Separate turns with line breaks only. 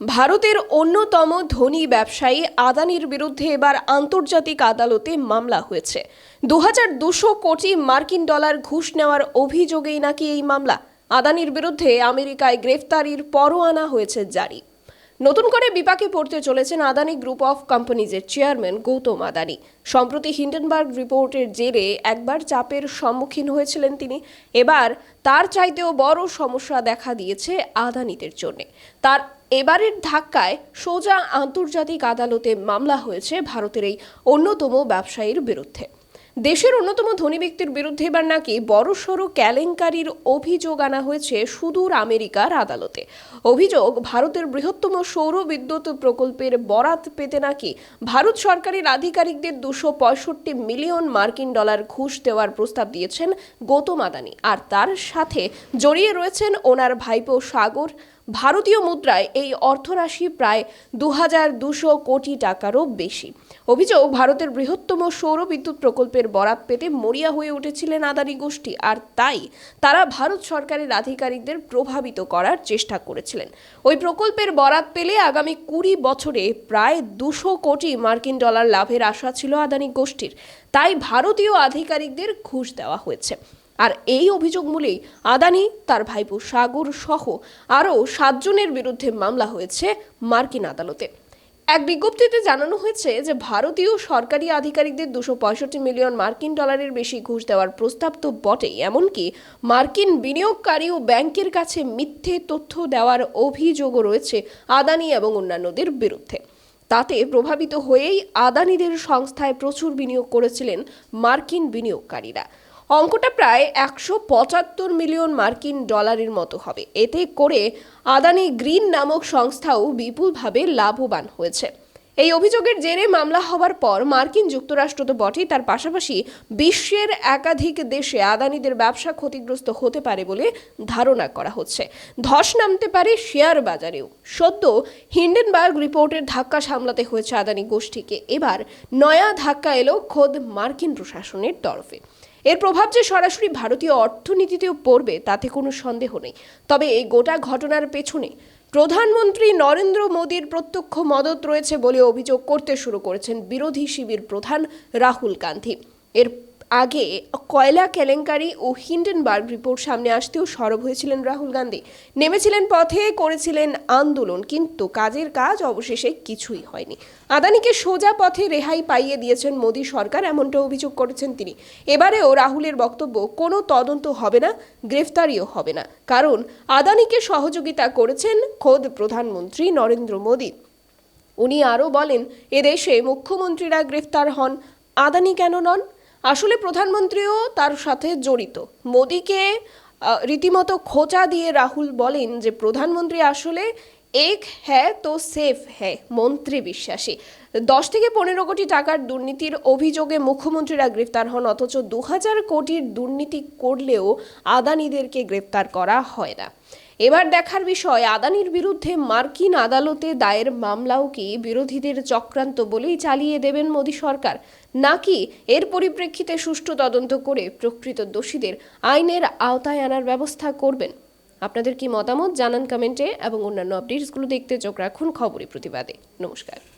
ভারতের অন্যতম ধনী ব্যবসায়ী আদানির বিরুদ্ধে এবার আন্তর্জাতিক আদালতে মামলা হয়েছে। দু হাজার দুশো কোটি মার্কিন ডলার ঘুষ নেওয়ার অভিযোগেই নাকি এই মামলা? আদানির বিরুদ্ধে আমেরিকায় গ্রেফতারির পরোয়ানা হয়েছে জারি। নতুন করে বিপাকে পড়তে চলেছেন আদানি গ্রুপ অফ কোম্পানিজের চেয়ারম্যান গৌতম আদানি। সম্প্রতি হিন্ডেনবার্গ রিপোর্টের জেরে একবার চাপের সম্মুখীন হয়েছিলেন তিনি। এবার তার চাইতেও বড় সমস্যা দেখা দিয়েছে আদানিদের জন্য। তার এবারের ধাক্কায় সোজা আন্তর্জাতিক আদালতে মামলা হয়েছে ভারতের এই অন্যতম ব্যবসায়ীর বিরুদ্ধে। দেশের অন্যতম ধনী ব্যক্তির বিরুদ্ধে এবার নাকি বড়সড় কেলেঙ্কারির অভিযোগ আনা হয়েছে সুদূর আমেরিকার আদালতে। অভিযোগ, ভারতের বৃহত্তম সৌর বিদ্যুৎ প্রকল্পের বরাত পেতে নাকি ভারত সরকারের আধিকারিকদের দুশো পঁয়ষট্টি মিলিয়ন মার্কিন ডলার ঘুষ দেওয়ার প্রস্তাব দিয়েছেন গৌতম আদানি। আর তার সাথে জড়িয়ে রয়েছেন ওনার ভাইপো সাগর। ভারতীয় মুদ্রায় এই অর্থরাশি প্রায় দু হাজার দুশো কোটি টাকারও বেশি। অভিযোগ, ভারতের বৃহত্তম সৌর বিদ্যুৎ প্রকল্পের বরাত পেতে মরিয়া হয়ে উঠেছিলেন আদানি গোষ্ঠী, আর তাই তারা ভারত সরকারের আধিকারিকদের প্রভাবিত করার চেষ্টা করেছিলেন। ওই প্রকল্পের বরাত পেলে আগামী কুড়ি বছরে প্রায় দুশো কোটি মার্কিন ডলার লাভের আশা ছিল আদানি গোষ্ঠীর। তাই ভারতীয় আধিকারিকদের ঘুষ দেওয়া হয়েছে। আর এই অভিযোগ মূলেই আদানি, তার ভাইপো সাগর সহ আরও সাতজনের বিরুদ্ধে মামলা হয়েছে মার্কিন আদালতে। এক বিজ্ঞপ্তিতে জানানো হয়েছে যে ভারতীয় সরকারি আধিকারিকদের দুশো পঁয়ষট্টি মিলিয়ন মার্কিন ডলারের বেশি ঘুষ দেওয়ার প্রস্তাব তো বটেই, এমনকি মার্কিন বিনিয়োগকারী ও ব্যাংকের কাছে মিথ্যে তথ্য দেওয়ার অভিযোগও রয়েছে আদানি এবং অন্যান্যদের বিরুদ্ধে। তাতে প্রভাবিত হয়েই আদানিদের সংস্থায় প্রচুর বিনিয়োগ করেছিলেন মার্কিন বিনিয়োগকারীরা। অঙ্কটা প্রায় একশো পঁচাত্তর মিলিয়ন মার্কিন ডলারের মতো হবে। এতে করে আদানি গ্রিন নামক সংস্থাও বিপুলভাবে লাভবান হয়েছে। এই অভিযোগের জেরে মামলা হওয়ার পর মার্কিন যুক্তরাষ্ট্র তো বটেই, তার পাশাপাশি বিশ্বের একাধিক দেশে আদানিদের ব্যবসা ক্ষতিগ্রস্ত হতে পারে বলে ধারণা করা হচ্ছে। ধস নামতে পারে শেয়ার বাজারেও। সদ্য হিন্ডেনবার্গ রিপোর্টের ধাক্কা সামলাতে হয়েছে আদানি গোষ্ঠীকে। এবার নয়া ধাক্কা এলো খোদ মার্কিন প্রশাসনের তরফে। এর প্রভাব যে সরাসরি ভারতীয় অর্থনীতিতেও পড়বে, তাতে কোনো সন্দেহ নেই। তবে এই গোটা ঘটনার পেছনে প্রধানমন্ত্রী নরেন্দ্র মোদীর প্রত্যক্ষ মদত রয়েছে বলে অভিযোগ করতে শুরু করেছেন বিরোধী শিবির প্রধান রাহুল গান্ধী। এর আগে কয়লা, কেলেঙ্কারি ও হিন্ডেনবার্গ রিপোর্ট সামনে আসতেও সরব হয়েছিলেন রাহুল গান্ধী। নেমেছিলেন পথে, করেছিলেন আন্দোলন, কিন্তু কাজের কাজ অবশেষে কিছুই হয়নি। আদানিকে সোজা পথে রেহাই পাইয়ে দিয়েছেন মোদী সরকার এমনটা অভিযোগ করেছেন তিনি। এবারেও রাহুলের বক্তব্য, কোনো তদন্ত হবে না, গ্রেফতারিও হবে না। কারণ আদানিকে সহযোগিতা করেছেন খোদ প্রধানমন্ত্রী নরেন্দ্র মোদী। উনি আরও বলেন এদেশে মুখ্যমন্ত্রীরা গ্রেফতার হন, আদানি কেন নন? আসলে প্রধানমন্ত্রীও তার সাথে জড়িত। মোদীকে রীতিমতো খোঁচা দিয়ে রাহুল বলেন যে, প্রধানমন্ত্রী আসলে এক হ্যাঁ তো সেফ হ্যাঁ মন্ত্রী বিশ্বাসী। দশ থেকে পনেরো কোটি টাকার দুর্নীতির অভিযোগে মুখ্যমন্ত্রীরা গ্রেফতার হন, অথচ দু হাজার কোটির দুর্নীতি করলেও আদানিদেরকে গ্রেফতার করা হয় না। এবার দেখার বিষয়, আদানির বিরুদ্ধে মার্কিন আদালতে দায়ের মামলাও কি বিরোধীদের চক্রান্ত বলেই চালিয়ে দেবেন মোদী সরকার? নাকি এর পরিপ্রেক্ষিতে সুষ্ঠু তদন্ত করে প্রকৃত দোষীদের আইনের আওতায় আনার ব্যবস্থা করবেন? আপনাদের কি মতামত জানান কমেন্টে এবং অন্যান্য আপডেটসগুলো দেখতে চোখ রাখুন খবরই প্রতিবাদে। নমস্কার।